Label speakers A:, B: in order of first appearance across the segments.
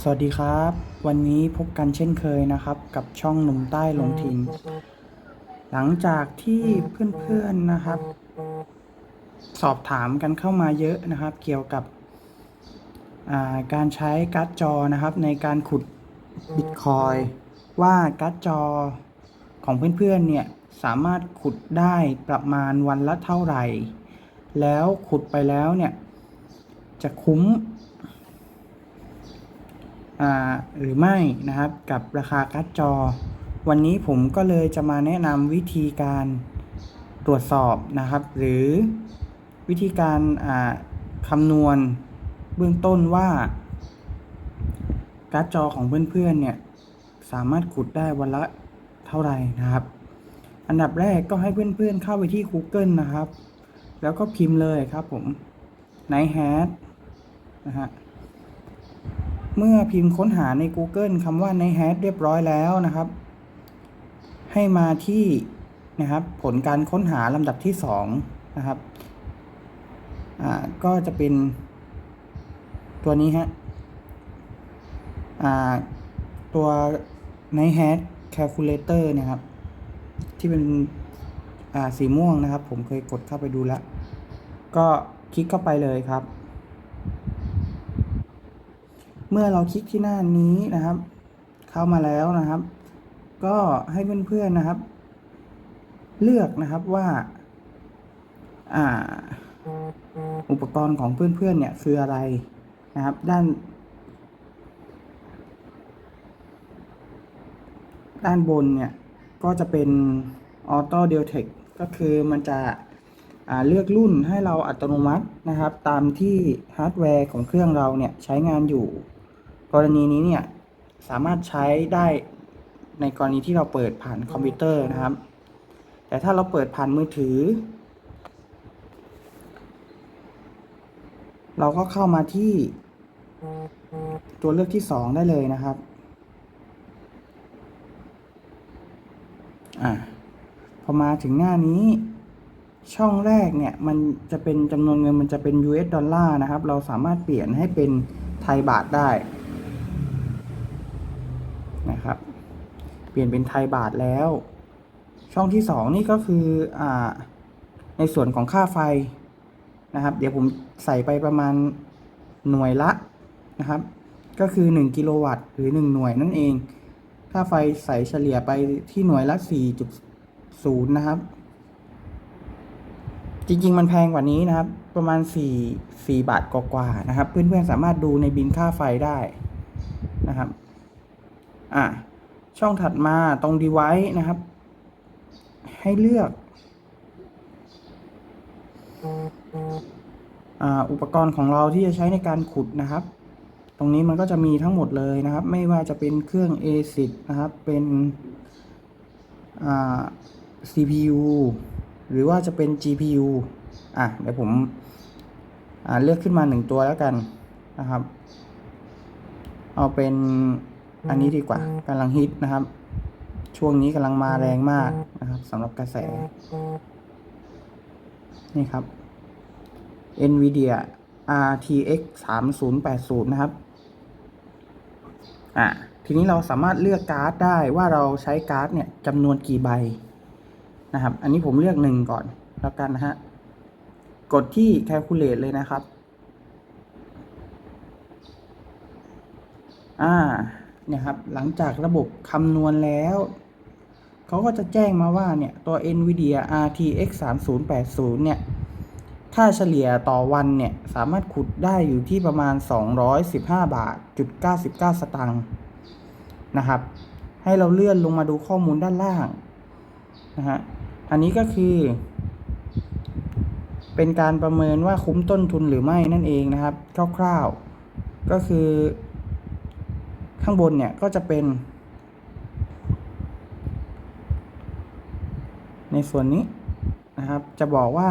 A: สวัสดีครับ วันนี้พบกันเช่นเคยนะครับ กับช่องหนุ่มใต้ลงทิน หลังจากที่เพื่อนๆนะครับ สอบถามกันเข้ามาเยอะนะครับ เกี่ยวกับาการใช้การ์ดจอนะครับ ในการขุดบิตคอยว่าการ์ดจอของเพื่อนๆเนี่ยสามารถขุดได้ประมาณวันละเท่าไหร่ แล้วขุดไปแล้วเนี่ยจะคุ้ม หรือไม่นะครับกับราคาการ์ดจอ วันนี้ผมก็เลยจะมาแนะนำวิธีการตรวจสอบนะครับ หรือวิธีการคำนวณเบื้องต้นว่าการ์ดจอของเพื่อนๆเนี่ยสามารถขุดได้วันละเท่าไหร่นะครับ อันดับแรกก็ให้เพื่อนๆเข้าไปที่ Google นะครับ แล้วก็พิมพ์เลยครับผม n i g h t h a t นะฮะ เมื่อพิมพ์ค้นหาใน Google คำว่าในแฮชเรียบร้อยแล้วนะครับ ให้มาที่นะครับ ผลการค้นหาลำดับที่สองนะครับอ่าก็จะเป็นตัวนี้ฮะอ่าตัวในแฮช calculator นะครับ ที่เป็นอ่าสีม่วงนะครับ ผมเคยกดเข้าไปดูแล้ว ก็คลิกเข้าไปเลยครับ เมื่อเราคลิกที่หน้านี้นะครับ เข้ามาแล้วนะครับ ก็ให้เพื่อนๆนะครับ เลือกนะครับว่าอ่าอุปกรณ์ของเพื่อนๆเนี่ยคืออะไรนะครับ ด้าน ด้านบนเนี่ยก็จะเป็น Auto Detect ก็คือมันจะเลือกรุ่นให้เราอัตโนมัตินะครับ ตามที่ฮาร์ดแวร์ของเครื่องเราเนี่ยใช้งานอยู่ กรณีนี้เนี่ยสามารถใช้ได้ในกรณีที่เราเปิดผ่านคอมพิวเตอร์นะครับ แต่ถ้าเราเปิดผ่านมือถือ เราก็เข้ามาที่ตัวเลือกที่สองได้เลยนะครับอ่าพอมาถึงหน้านี้ช่องแรกเนี่ย มันจะเป็นจำนวนเงินมันจะเป็น US ดอลลาร์นะครับ เราสามารถเปลี่ยนให้เป็นไทยบาทได้ นะครับ เปลี่ยนเป็นไทยบาทแล้ว ช่องที่สองนี่ก็คืออในส่วนของค่าไฟนะครับ เดี๋ยวผมใส่ไปประมาณหน่วยละนะครับ ก็คือ 1 กิโลวัตต์หรือ 1 หน่วยนั่นเอง ค่าไฟใส่เฉลี่ยไปที่หน่วยละ 4.0 นะครับ จริง ๆ มันแพงกว่านี้นะครับ ประมาณ 4 4 บาทกว่าๆนะครับ เพื่อนๆสามารถดูในบินค่าไฟได้นะครับ อะช่องถัดมาตรง device นะครับ ให้เลือกอ่าอุปกรณ์ของเราที่จะใช้ในการขุดนะครับ ตรงนี้มันก็จะมีทั้งหมดเลยนะครับ ไม่ว่าจะเป็นเครื่อง ASIC นะครับ เป็นอ่า CPU หรือว่าจะเป็น GPU อะเดี๋ยวผมอ่าเลือกขึ้นมาหนึ่งตัวแล้วกันนะครับ เอาเป็น อันนี้ดีกว่ากำลังฮิตนะครับ ช่วงนี้กำลังมาแรงมากนะครับสำหรับกระแส นี่ครับ NVIDIA RTX 3080 นะครับ อะ ทีนี้เราสามารถเลือกการ์ดได้ว่าเราใช้การ์ดเนี่ยจำนวนกี่ใบนะครับ อันนี้ผมเลือกหนึ่งก่อนแล้วกันนะฮะ กดที่ calculate เลยนะครับ อ่าเนี่ยครับหลังจากระบบคำนวณแล้วเขาก็จะแจ้งมาว่าเนี่ยตัว NVIDIA RTX 3080เนี่ยค่าเฉลี่ยต่อวันเนี่ยสามารถขุดได้อยู่ที่ประมาณ 215 บาทจุด99 สตางค์นะครับ ให้เราเลื่อนลงมาดูข้อมูลด้านล่างนะฮะอันนี้ก็คือ เป็นการประเมินว่าคุ้มต้นทุนหรือไม่นั่นเองนะครับ คร่าวๆ ก็คือ ข้างบนเนี่ยก็จะเป็น ในส่วนนี้นะครับ จะบอกว่า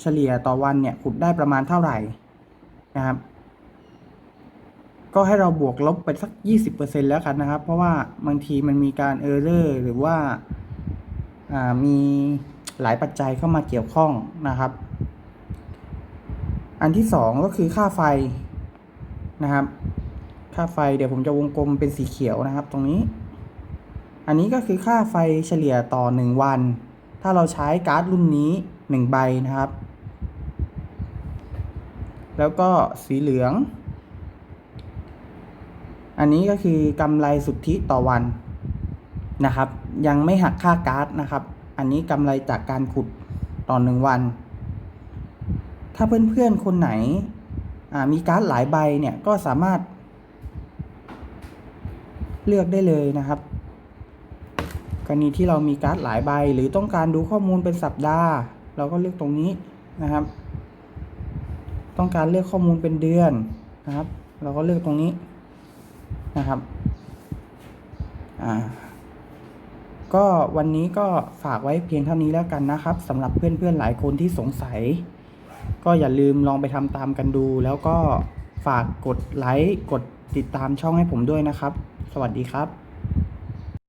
A: เฉลี่ยต่อวันเนี่ยขุดได้ประมาณเท่าไหร่นะครับ ก็ให้เราบวกลบไปสัก 20%แล้วกันนะครับ เพราะว่าบางทีมันมีการเออร์เรอร์หรือว่าอ่ามีหลายปัจจัยเข้ามาเกี่ยวข้องนะครับ อันที่สองก็คือค่าไฟนะครับ ค่าไฟเดี๋ยวผมจะวงกลมเป็นสีเขียวนะครับ ตรงนี้ อันนี้ก็คือค่าไฟเฉลี่ยต่อ 1 วัน ถ้าเราใช้การ์ดรุ่นนี้ 1 ใบนะครับ แล้วก็สีเหลือง อันนี้ก็คือกำไรสุทธิต่อวันนะครับ ยังไม่หักค่าการ์ดนะครับ อันนี้กำไรจากการขุดต่อหนึ่งวัน ถ้าเพื่อนๆคนไหนมีการ์ดหลายใบเนี่ยก็สามารถ เลือกได้เลยนะครับ กรณีที่เรามีการ์ดหลายใบ หรือต้องการดูข้อมูลเป็นสัปดาห์ เราก็เลือกตรงนี้นะครับ ต้องการเลือกข้อมูลเป็นเดือนนะครับ เราก็เลือกตรงนี้นะครับอ่าก็วันนี้ก็ฝากไว้เพียงเท่านี้แล้วกันนะครับสำหรับเพื่อนๆหลายคนที่สงสัย ก็อย่าลืมลองไปทำตามกันดู แล้วก็ฝากกดไลค์กด ติดตามช่องให้ผมด้วยนะครับ สวัสดีครับ